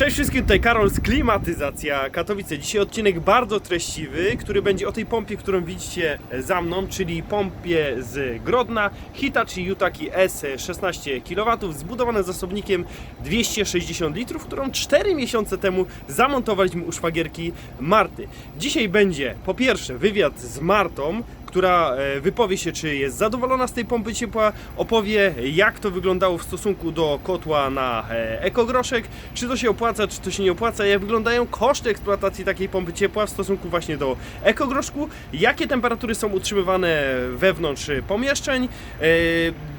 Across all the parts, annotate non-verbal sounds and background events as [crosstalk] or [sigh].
Cześć wszystkim, tutaj Karol z Klimatyzacja Katowice. Dzisiaj odcinek bardzo treściwy, który będzie o tej pompie, którą widzicie za mną, czyli pompie z Grodna Hitachi Yutaki S 16 kW, zbudowane zasobnikiem 260 litrów, którą 4 miesiące temu zamontowaliśmy u szwagierki Marty. Dzisiaj będzie po pierwsze wywiad z Martą, która e, wypowie się, czy jest zadowolona z tej pompy ciepła, opowie jak to wyglądało w stosunku do kotła na e, ekogroszek, czy to się opłaca, czy to się nie opłaca, jak wyglądają koszty eksploatacji takiej pompy ciepła w stosunku właśnie do ekogroszku, jakie temperatury są utrzymywane wewnątrz pomieszczeń.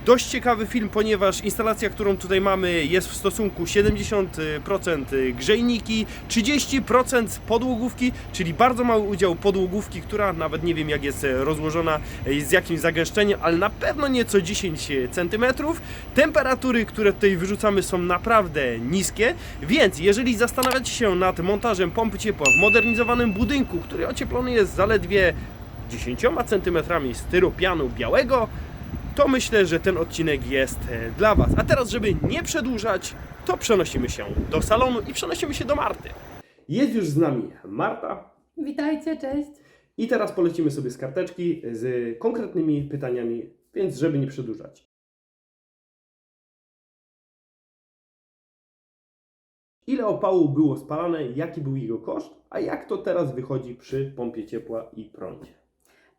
Dość ciekawy film, ponieważ instalacja, którą tutaj mamy jest w stosunku 70% grzejniki, 30% podłogówki, czyli bardzo mały udział podłogówki, która nawet nie wiem jak jest rozłożona, z jakim zagęszczeniem, ale na pewno nieco 10 cm. Temperatury, które tutaj wyrzucamy są naprawdę niskie, więc jeżeli zastanawiacie się nad montażem pompy ciepła w modernizowanym budynku, który ocieplony jest zaledwie 10 cm styropianu białego, to myślę, że ten odcinek jest e, dla Was. A teraz, żeby nie przedłużać, to przenosimy się do salonu i przenosimy się do Marty. Jest już z nami Marta Witajcie, cześć. i teraz polecimy sobie z karteczki z konkretnymi pytaniami, więc żeby nie przedłużać. Ile opału było spalane, jaki był jego koszt, a jak to teraz wychodzi przy pompie ciepła i prądzie?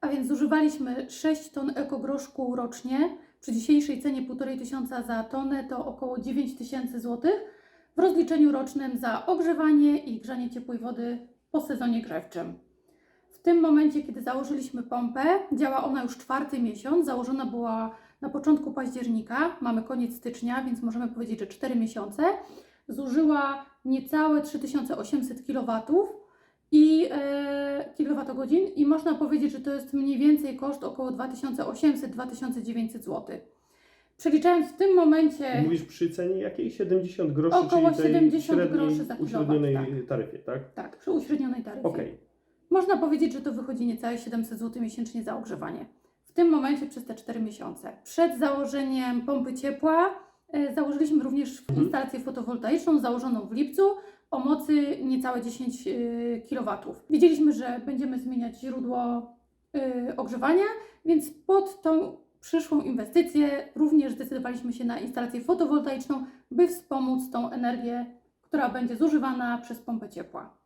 A więc zużywaliśmy 6 ton ekogroszku rocznie. Przy dzisiejszej cenie 1,5 tysiąca za tonę to około 9 tysięcy złotych w rozliczeniu rocznym za ogrzewanie i grzanie ciepłej wody po sezonie grzewczym. W tym momencie, kiedy założyliśmy pompę, działa ona już czwarty miesiąc. Założona była na początku października, mamy koniec stycznia, więc możemy powiedzieć, że 4 miesiące. Zużyła niecałe 3800 kW i e, kilowatogodzin i można powiedzieć, że to jest mniej więcej koszt około 2800-2900 zł. Przeliczając w tym momencie Mówisz przy cenie jakiej? 70 groszy, Około czyli tej 70 średniej, groszy za uśrednionej taryfie, tak? tak, przy uśrednionej taryfie, Okej. można powiedzieć, że to wychodzi niecałe 700 zł miesięcznie za ogrzewanie. W tym momencie przez te 4 miesiące. Przed założeniem pompy ciepła e, założyliśmy również Mhm. instalację fotowoltaiczną założoną w lipcu o mocy niecałe 10 kW. Wiedzieliśmy, że będziemy zmieniać źródło y, ogrzewania, więc pod tą przyszłą inwestycję również zdecydowaliśmy się na instalację fotowoltaiczną, by wspomóc tą energię, która będzie zużywana przez pompę ciepła.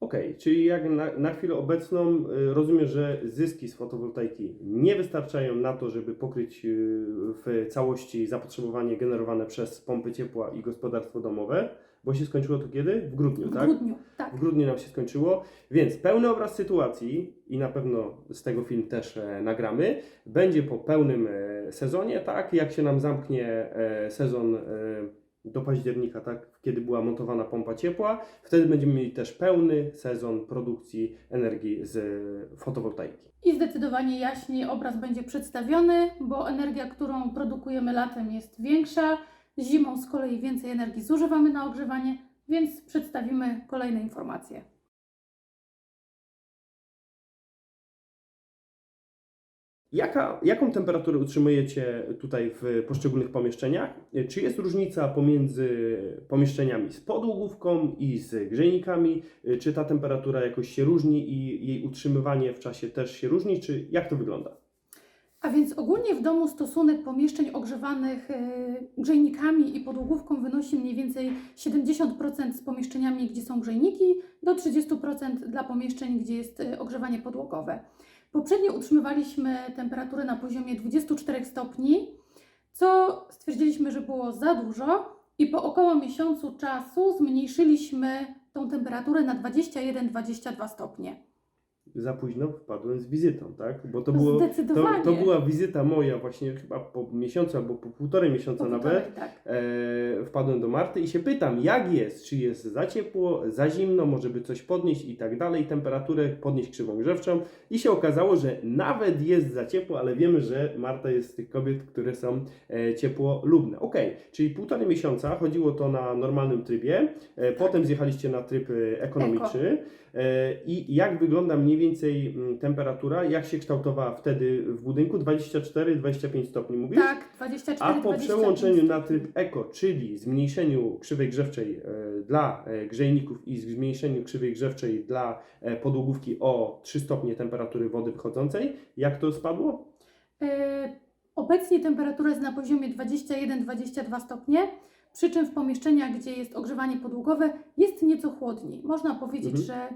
Okej, czyli jak na, na chwilę obecną y, rozumiem, że zyski z fotowoltaiki nie wystarczają na to, żeby pokryć y, w całości zapotrzebowanie generowane przez pompy ciepła i gospodarstwo domowe, bo się skończyło to kiedy? W grudniu, W tak? grudniu, tak. W grudniu nam się skończyło, więc pełny obraz sytuacji i na pewno z tego film też e, nagramy, będzie po pełnym e, sezonie, tak? Jak się nam zamknie e, sezon e, do października, tak? Kiedy była montowana pompa ciepła, wtedy będziemy mieli też pełny sezon produkcji energii z fotowoltaiki. I zdecydowanie jaśniej obraz będzie przedstawiony, bo energia, którą produkujemy latem jest większa, zimą z kolei więcej energii zużywamy na ogrzewanie, więc przedstawimy kolejne informacje. Jaka, jaką temperaturę utrzymujecie tutaj w poszczególnych pomieszczeniach? Czy jest różnica pomiędzy pomieszczeniami z podłogówką i z grzejnikami? Czy ta temperatura jakoś się różni i jej utrzymywanie w czasie też się różni? Czy jak to wygląda? A więc ogólnie w domu stosunek pomieszczeń ogrzewanych e, grzejnikami i podłogówką wynosi mniej więcej 70% z pomieszczeniami, gdzie są grzejniki, do 30% dla pomieszczeń, gdzie jest e, ogrzewanie podłogowe. Poprzednio utrzymywaliśmy temperaturę na poziomie 24 stopni, co stwierdziliśmy, że było za dużo i po około miesiącu czasu zmniejszyliśmy tą temperaturę na 21-22 stopnie. Za późno wpadłem z wizytą, tak? Bo to, było, to, to była wizyta moja właśnie chyba po miesiącu albo po półtorej miesiąca Po nawet. półtorej, tak. e, wpadłem do Marty i się pytam, jak jest, czy jest za ciepło, za zimno, może by coś podnieść i tak dalej, temperaturę, podnieść krzywą grzewczą i się okazało, że nawet jest za ciepło, ale wiemy, że Marta jest z tych kobiet, które są e, ciepłolubne. Ok, czyli półtorej miesiąca, chodziło to na normalnym trybie, e, potem zjechaliście na tryb e, ekonomiczny e, i jak wygląda mniej więcej mm, temperatura, jak się kształtowała wtedy w budynku? 24-25 stopni mówisz? Tak, 24, A po 25 przełączeniu na tryb eko, czyli zmniejszeniu krzywej grzewczej e, dla e, grzejników i zmniejszeniu krzywej grzewczej dla e, podłogówki o 3 stopnie temperatury wody wychodzącej, jak to spadło? E, Obecnie temperatura jest na poziomie 21-22 stopnie, przy czym w pomieszczeniach, gdzie jest ogrzewanie podłogowe, jest nieco chłodniej. Można powiedzieć, Mhm. że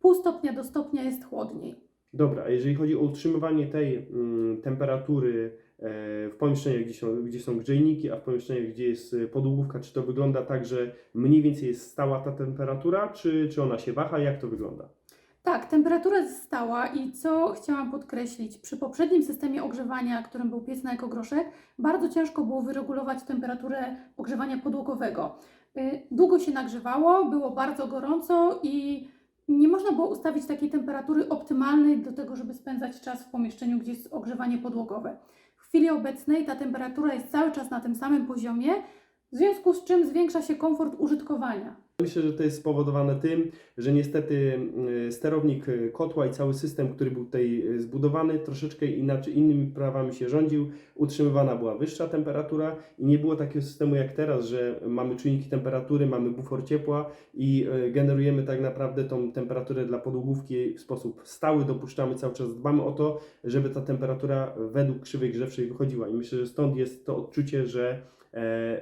pół stopnia do stopnia jest chłodniej. Dobra, a jeżeli chodzi o utrzymywanie tej mm, temperatury e, w pomieszczeniach, gdzie są, gdzie są grzejniki, a w pomieszczeniach, gdzie jest e, podłogówka, czy to wygląda tak, że mniej więcej jest stała ta temperatura, czy, czy ona się waha? Jak to wygląda? Tak, temperatura jest stała i co chciałam podkreślić, przy poprzednim systemie ogrzewania, którym był piec na ekogroszek, bardzo ciężko było wyregulować temperaturę ogrzewania podłogowego. Y, Długo się nagrzewało, było bardzo gorąco i nie można było ustawić takiej temperatury optymalnej do tego, żeby spędzać czas w pomieszczeniu, gdzie jest ogrzewanie podłogowe. W chwili obecnej ta temperatura jest cały czas na tym samym poziomie, w związku z czym zwiększa się komfort użytkowania. Myślę, że to jest spowodowane tym, że niestety y, sterownik y, kotła i cały system, który był tutaj y, zbudowany, troszeczkę inaczej, innymi prawami się rządził. Utrzymywana była wyższa temperatura i nie było takiego systemu jak teraz, że mamy czujniki temperatury, mamy bufor ciepła i generujemy tak naprawdę tą temperaturę dla podłogówki w sposób stały, dopuszczamy cały czas, dbamy o to, żeby ta temperatura według krzywej grzewczej wychodziła i myślę, że stąd jest to odczucie, że e,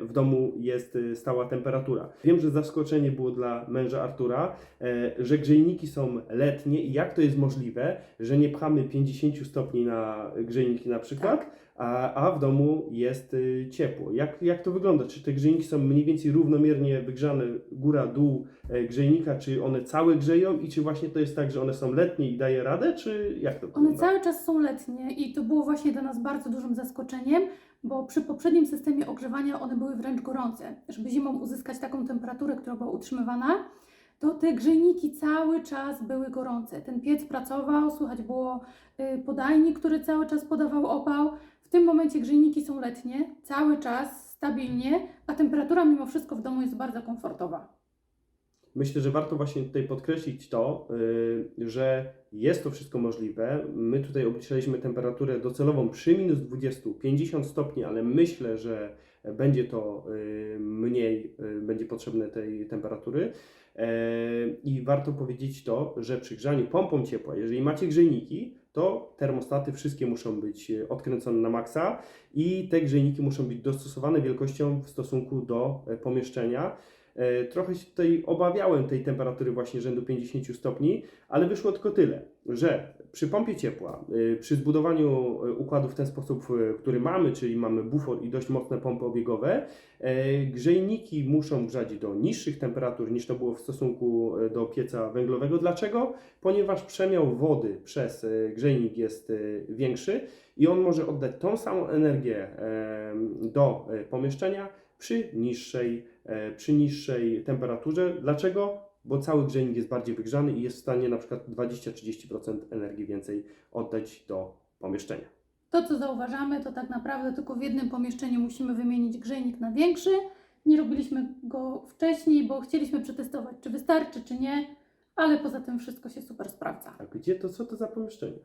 w domu jest e, stała temperatura. Wiem, że zaskoczenie było dla męża Artura, e, że grzejniki są letnie i jak to jest możliwe, że nie pchamy 50 stopni na grzejniki na przykład, a, a w domu jest e, ciepło. Jak, jak to wygląda? Czy te grzejniki są mniej więcej równomiernie wygrzane góra, dół e, grzejnika, czy one całe grzeją i czy właśnie to jest tak, że one są letnie i daje radę, czy jak to One wygląda? cały czas są letnie i to było właśnie dla nas bardzo dużym zaskoczeniem, bo przy poprzednim systemie ogrzewania one były wręcz gorące. Żeby zimą uzyskać taką temperaturę, która była utrzymywana, to te grzejniki cały czas były gorące. Ten piec pracował, słychać było y, podajnik, który cały czas podawał opał. W tym momencie grzejniki są letnie, cały czas, stabilnie, a temperatura mimo wszystko w domu jest bardzo komfortowa. Myślę, że warto właśnie tutaj podkreślić to, y, że jest to wszystko możliwe. My tutaj obliczyliśmy temperaturę docelową przy minus 20, 50 stopni, ale myślę, że będzie to y, mniej, y, będzie potrzebne tej temperatury. I warto powiedzieć to, że przy grzaniu pompą ciepła, jeżeli macie grzejniki, to termostaty wszystkie muszą być odkręcone na maksa i te grzejniki muszą być dostosowane wielkością w stosunku do pomieszczenia. E, Trochę się tutaj obawiałem tej temperatury właśnie rzędu 50 stopni, ale wyszło tylko tyle, że przy pompie ciepła, y, przy zbudowaniu y, układu w ten sposób, który mamy, czyli mamy bufor i dość mocne pompy obiegowe, e, grzejniki muszą grzać do niższych temperatur niż to było w stosunku e, do pieca węglowego. Dlaczego? Ponieważ przemiał wody przez e, grzejnik jest e, większy i on może oddać tą samą energię e, do e, pomieszczenia przy niższej, e, przy niższej temperaturze. Dlaczego? Bo cały grzejnik jest bardziej wygrzany i jest w stanie na przykład 20-30% energii więcej oddać do pomieszczenia. To, co zauważamy, to tak naprawdę tylko w jednym pomieszczeniu musimy wymienić grzejnik na większy. Nie robiliśmy go wcześniej, bo chcieliśmy przetestować, czy wystarczy, czy nie, ale poza tym wszystko się super sprawdza. A gdzie to, co to za pomieszczenie?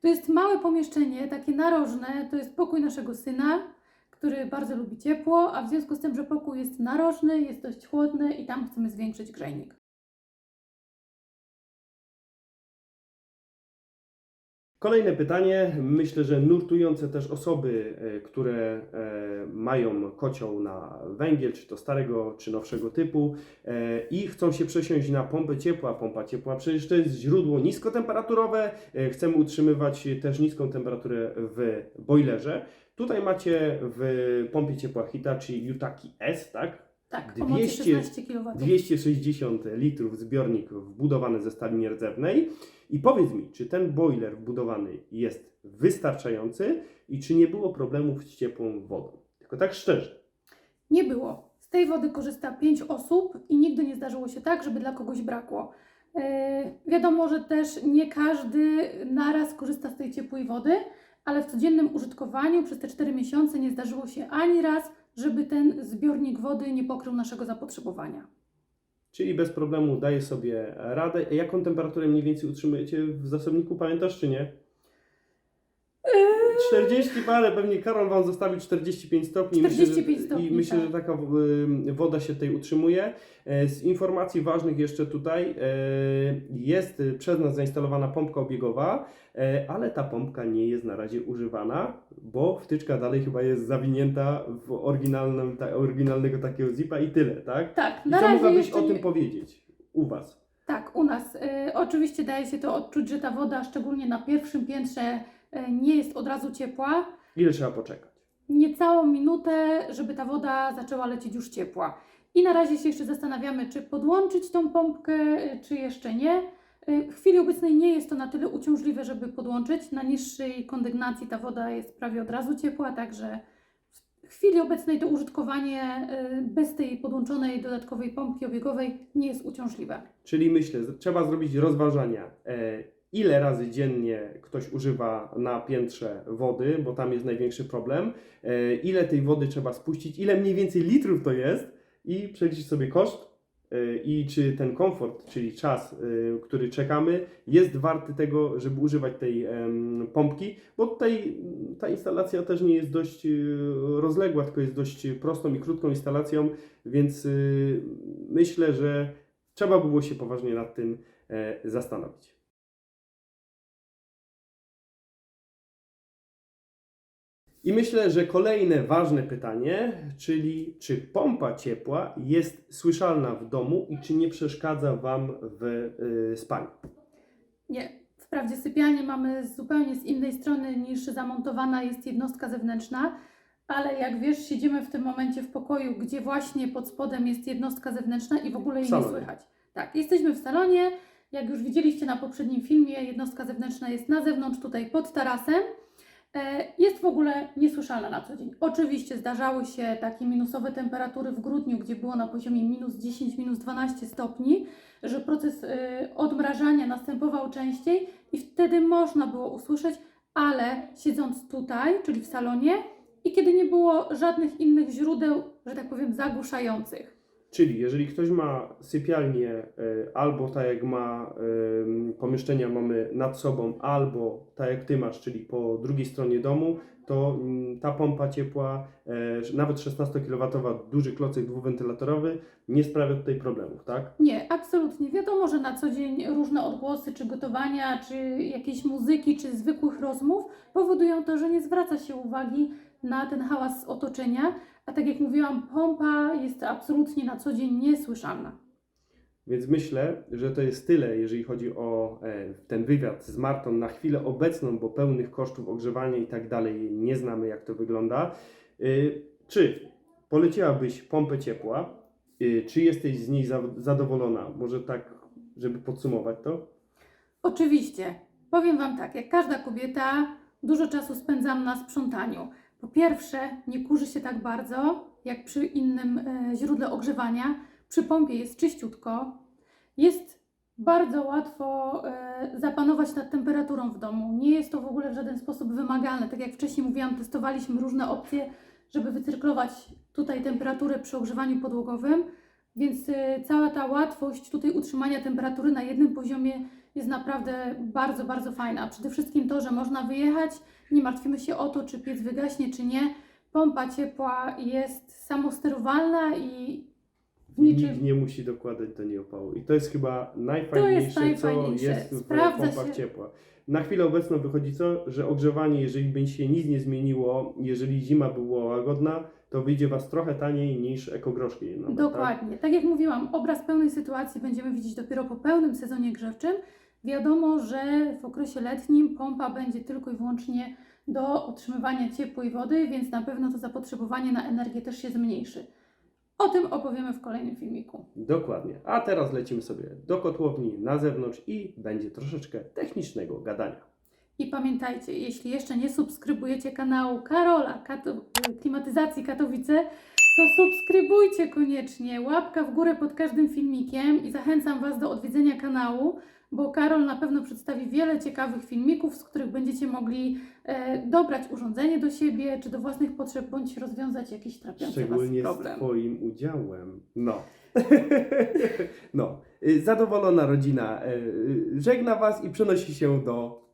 To jest małe pomieszczenie, takie narożne, to jest pokój naszego syna, który bardzo lubi ciepło, a w związku z tym, że pokój jest narożny, jest dość chłodny i tam chcemy zwiększyć grzejnik. Kolejne pytanie, myślę, że nurtujące też osoby, e, które e, mają kocioł na węgiel, czy to starego, czy nowszego typu e, i chcą się przesiąść na pompę ciepła. Pompa ciepła przecież to jest źródło niskotemperaturowe, chcemy utrzymywać też niską temperaturę w boilerze. Tutaj macie w pompie ciepła Hitachi Yutaki S, tak? Tak, o mocy 200 16 kW. 260 litrów zbiornik wbudowany ze stali nierdzewnej. I powiedz mi, czy ten boiler wbudowany jest wystarczający i czy nie było problemów z ciepłą wodą? Tylko tak szczerze. Nie było. Z tej wody korzysta 5 osób i nigdy nie zdarzyło się tak, żeby dla kogoś brakło. Yy, wiadomo, że też nie każdy naraz korzysta z tej ciepłej wody, ale w codziennym użytkowaniu przez te 4 miesiące nie zdarzyło się ani raz, żeby ten zbiornik wody nie pokrył naszego zapotrzebowania. Czyli bez problemu daje sobie radę. Jaką temperaturę mniej więcej utrzymujecie w zasobniku, pamiętasz czy nie? 40 parę, pewnie Karol Wam zostawił 45 stopni. 45 myślę, że, stopni, I myślę, tak. że taka y, woda się tutaj utrzymuje. E, Z informacji ważnych jeszcze tutaj e, jest przez nas zainstalowana pompka obiegowa, e, ale ta pompka nie jest na razie używana, bo wtyczka dalej chyba jest zawinięta w oryginalnym, ta, oryginalnego takiego zipa i tyle, tak? Tak, I na co razie mogłabyś o tym nie... powiedzieć u Was? Tak, u nas. Y, oczywiście daje się to odczuć, że ta woda, szczególnie na pierwszym piętrze, nie jest od razu ciepła. Ile trzeba poczekać? Niecałą minutę, żeby ta woda zaczęła lecieć już ciepła. I na razie się jeszcze zastanawiamy, czy podłączyć tą pompkę, y, czy jeszcze nie. Y, W chwili obecnej nie jest to na tyle uciążliwe, żeby podłączyć. Na niższej kondygnacji ta woda jest prawie od razu ciepła, także w chwili obecnej to użytkowanie bez tej podłączonej dodatkowej pompki obiegowej nie jest uciążliwe. Czyli myślę, że trzeba zrobić rozważania, e, ile razy dziennie ktoś używa na piętrze wody, bo tam jest największy problem, e, ile tej wody trzeba spuścić, ile mniej więcej litrów to jest i przeliczyć sobie koszt e, i czy ten komfort, czyli czas, e, który czekamy, jest warty tego, żeby używać tej pompki, bo tutaj ta instalacja też nie jest dość rozległa, tylko jest dość prostą i krótką instalacją, więc myślę, że trzeba było się poważnie nad tym zastanowić. I myślę, że kolejne ważne pytanie, czyli czy pompa ciepła jest słyszalna w domu i czy nie przeszkadza Wam w y, spaniu? Nie. Wprawdzie sypialnię mamy zupełnie z innej strony niż zamontowana jest jednostka zewnętrzna, ale jak wiesz, siedzimy w tym momencie w pokoju, gdzie właśnie pod spodem jest jednostka zewnętrzna i w ogóle jej nie salonie. słychać. Tak, jesteśmy w salonie. Jak już widzieliście na poprzednim filmie, jednostka zewnętrzna jest na zewnątrz, tutaj pod tarasem. E, Jest w ogóle niesłyszalna na co dzień. Oczywiście zdarzały się takie minusowe temperatury w grudniu, gdzie było na poziomie minus 10, minus 12 stopni, że proces y, odmrażania następował częściej i wtedy można było usłyszeć, ale siedząc tutaj, czyli w salonie i kiedy nie było żadnych innych źródeł, że tak powiem, zagłuszających. Czyli jeżeli ktoś ma sypialnię e, albo tak jak ma pomieszczenia mamy nad sobą, albo tak jak Ty masz, czyli po drugiej stronie domu, to mm, ta pompa ciepła, e, nawet 16 kW, duży klocek dwuwentylatorowy, nie sprawia tutaj problemów, tak? Nie, absolutnie. Wiadomo, że na co dzień różne odgłosy, czy gotowania, czy jakiejś muzyki, czy zwykłych rozmów powodują to, że nie zwraca się uwagi na ten hałas z otoczenia, a tak jak mówiłam, pompa jest absolutnie na co dzień niesłyszalna. Więc myślę, że to jest tyle, jeżeli chodzi o e, ten wywiad z Martą na chwilę obecną, bo pełnych kosztów ogrzewania i tak dalej nie znamy, jak to wygląda. Y, Czy poleciłabyś pompę ciepła? Y, Czy jesteś z niej za- zadowolona? Może tak, żeby podsumować to? Oczywiście. Powiem Wam tak, jak każda kobieta, dużo czasu spędzam na sprzątaniu. Po pierwsze, nie kurzy się tak bardzo, jak przy innym e, źródle ogrzewania. Przy pompie jest czyściutko. Jest bardzo łatwo e, zapanować nad temperaturą w domu. Nie jest to w ogóle w żaden sposób wymagalne. Tak jak wcześniej mówiłam, testowaliśmy różne opcje, żeby wycyrklować tutaj temperaturę przy ogrzewaniu podłogowym. Więc e, cała ta łatwość tutaj utrzymania temperatury na jednym poziomie jest naprawdę bardzo, bardzo fajna. Przede wszystkim to, że można wyjechać, nie martwimy się o to, czy piec wygaśnie, czy nie. Pompa ciepła jest samosterowalna i w niczym Nikt nie musi dokładać do niej opału. I to jest chyba najfajniejsze, najfajniejsze. co jest w Sprawdza pompach się. ciepła. Na chwilę obecną wychodzi co, że ogrzewanie, jeżeli będzie się nic nie zmieniło, jeżeli zima była łagodna, to wyjdzie Was trochę taniej niż ekogroszki. Nawet, Tak? Dokładnie. Tak jak mówiłam, obraz pełnej sytuacji będziemy widzieć dopiero po pełnym sezonie grzewczym. Wiadomo, że w okresie letnim pompa będzie tylko i wyłącznie do otrzymywania ciepłej wody, więc na pewno to zapotrzebowanie na energię też się zmniejszy. O tym opowiemy w kolejnym filmiku. Dokładnie. A teraz lecimy sobie do kotłowni na zewnątrz i będzie troszeczkę technicznego gadania. I pamiętajcie, jeśli jeszcze nie subskrybujecie kanału Karola Kato- Klimatyzacji Katowice, to subskrybujcie koniecznie. Łapka w górę pod każdym filmikiem i zachęcam Was do odwiedzenia kanału, bo Karol na pewno przedstawi wiele ciekawych filmików, z których będziecie mogli e, dobrać urządzenie do siebie czy do własnych potrzeb, bądź rozwiązać jakiś trapiący Was Szczególnie z. Twoim udziałem. No. [laughs] No, y, zadowolona rodzina y, y, żegna Was i przenosi się do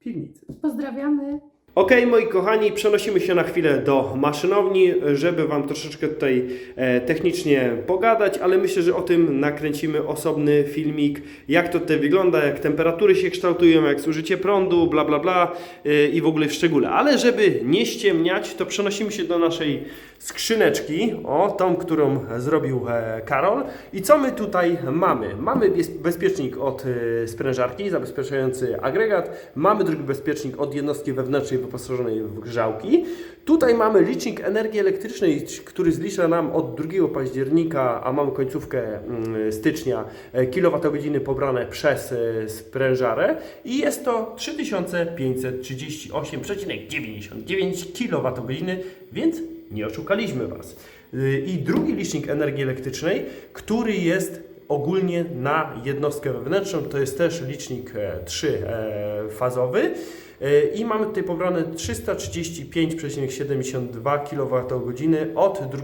piwnicy. Pozdrawiamy. Okej, moi kochani, przenosimy się na chwilę do maszynowni, żeby Wam troszeczkę tutaj e, technicznie pogadać, ale myślę, że o tym nakręcimy osobny filmik, jak to tutaj wygląda, jak temperatury się kształtują, jak zużycie prądu, bla bla bla e, i w ogóle w szczególe. Ale żeby nie ściemniać, to przenosimy się do naszej skrzyneczki, o tą, którą zrobił e, Karol. I co my tutaj mamy? Mamy bez- bezpiecznik od sprężarki, zabezpieczający agregat, mamy drugi bezpiecznik od jednostki wewnętrznej wyposażonej w grzałki. Tutaj mamy licznik energii elektrycznej, który zlicza nam od 2 października, a mamy końcówkę mm, stycznia, e, kilowatogodziny pobrane przez e, sprężarę i jest to 3538,99 kWh, więc nie oszukaliśmy Was. Y, I drugi licznik energii elektrycznej, który jest ogólnie na jednostkę wewnętrzną, to jest też licznik e, trzyfazowy. E, I mamy tutaj pobrane 335,72 kWh od 2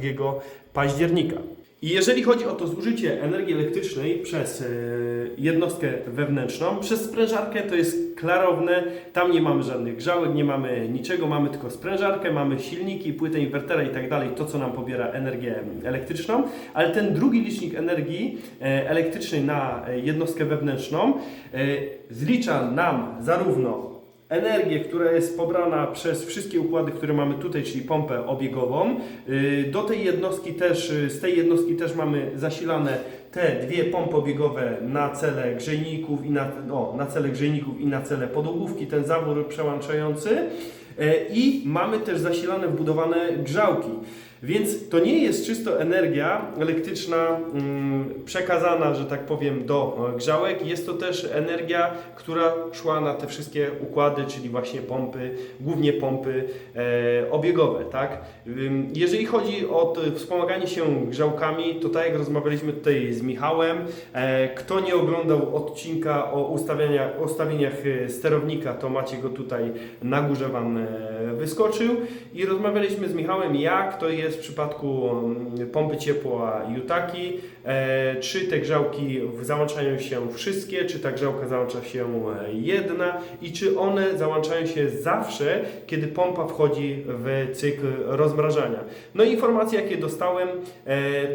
października. I jeżeli chodzi o to zużycie energii elektrycznej przez e, jednostkę wewnętrzną, przez sprężarkę to jest klarowne, tam nie mamy żadnych grzałek, nie mamy niczego, mamy tylko sprężarkę, mamy silniki, płytę inwertera i tak dalej, to co nam pobiera energię elektryczną, ale ten drugi licznik energii e, elektrycznej na e, jednostkę wewnętrzną zlicza nam zarówno energię, która jest pobrana przez wszystkie układy, które mamy tutaj, czyli pompę obiegową. Yy, Do tej jednostki też, yy, z tej jednostki też mamy zasilane te dwie pompy obiegowe na cele grzejników i na, o, na cele grzejników i na cele podłogówki, ten zawór przełączający. Yy, I mamy też zasilane, wbudowane grzałki. Więc to nie jest czysto energia elektryczna mm, przekazana, że tak powiem, do e, grzałek. Jest to też energia, która szła na te wszystkie układy, czyli właśnie pompy, głównie pompy e, obiegowe, tak? Jeżeli chodzi o wspomaganie się grzałkami, to tak jak rozmawialiśmy tutaj z Michałem, e, kto nie oglądał odcinka o ustawienia, ustawieniach e, sterownika, to macie go tutaj na górze Wam e, wyskoczył. I rozmawialiśmy z Michałem, jak to jest w przypadku mm, pompy ciepła Jutaki, czy te grzałki załączają się wszystkie, czy ta grzałka załącza się jedna? I czy one załączają się zawsze, kiedy pompa wchodzi w cykl rozmrażania. No i informacje jakie dostałem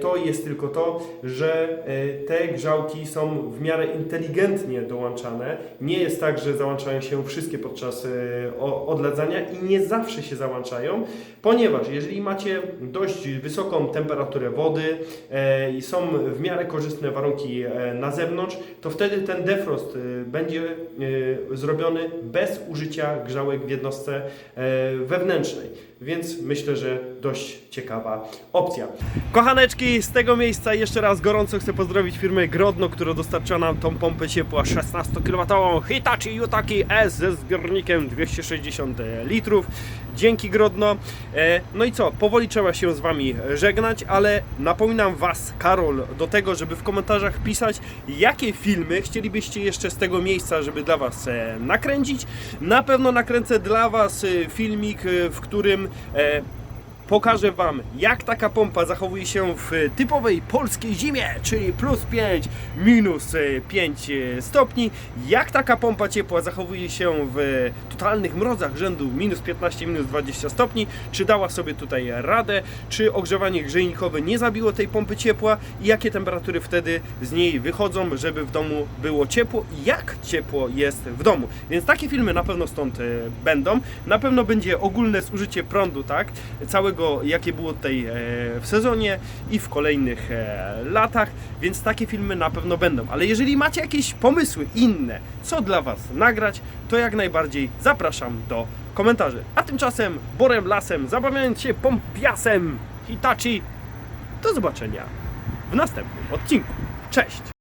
to jest tylko to, że te grzałki są w miarę inteligentnie dołączane. Nie jest tak, że załączają się wszystkie podczas o- odledzania i nie zawsze się załączają, ponieważ jeżeli macie dość wysoką temperaturę wody e, i są w miarę korzystne warunki na zewnątrz, to wtedy ten defrost będzie zrobiony bez użycia grzałek w jednostce wewnętrznej. Więc myślę, że dość ciekawa opcja. Kochaneczki, z tego miejsca jeszcze raz gorąco chcę pozdrowić firmę Grodno, która dostarcza nam tą pompę ciepła 16 kW Hitachi Yutaki S ze zbiornikiem 260 litrów. Dzięki Grodno. E, No i co, powoli trzeba się z Wami żegnać, ale napominam Was, Karol, do tego, żeby w komentarzach pisać, jakie filmy chcielibyście jeszcze z tego miejsca, żeby dla Was e, nakręcić. Na pewno nakręcę dla Was e, filmik, w którym pokażę Wam, jak taka pompa zachowuje się w typowej polskiej zimie, czyli plus 5, minus 5 stopni, jak taka pompa ciepła zachowuje się w totalnych mrozach rzędu minus 15, minus 20 stopni, czy dała sobie tutaj radę, czy ogrzewanie grzejnikowe nie zabiło tej pompy ciepła i jakie temperatury wtedy z niej wychodzą, żeby w domu było ciepło i jak ciepło jest w domu. Więc takie filmy na pewno stąd e, będą. Na pewno będzie ogólne zużycie prądu, tak? Całego, jakie było tutaj e, w sezonie i w kolejnych e, latach, więc takie filmy na pewno będą. Ale jeżeli macie jakieś pomysły inne, co dla Was nagrać, to jak najbardziej zapraszam do komentarzy. A tymczasem Borem Lasem, zabawiając się pompiasem Hitachi, do zobaczenia w następnym odcinku. Cześć!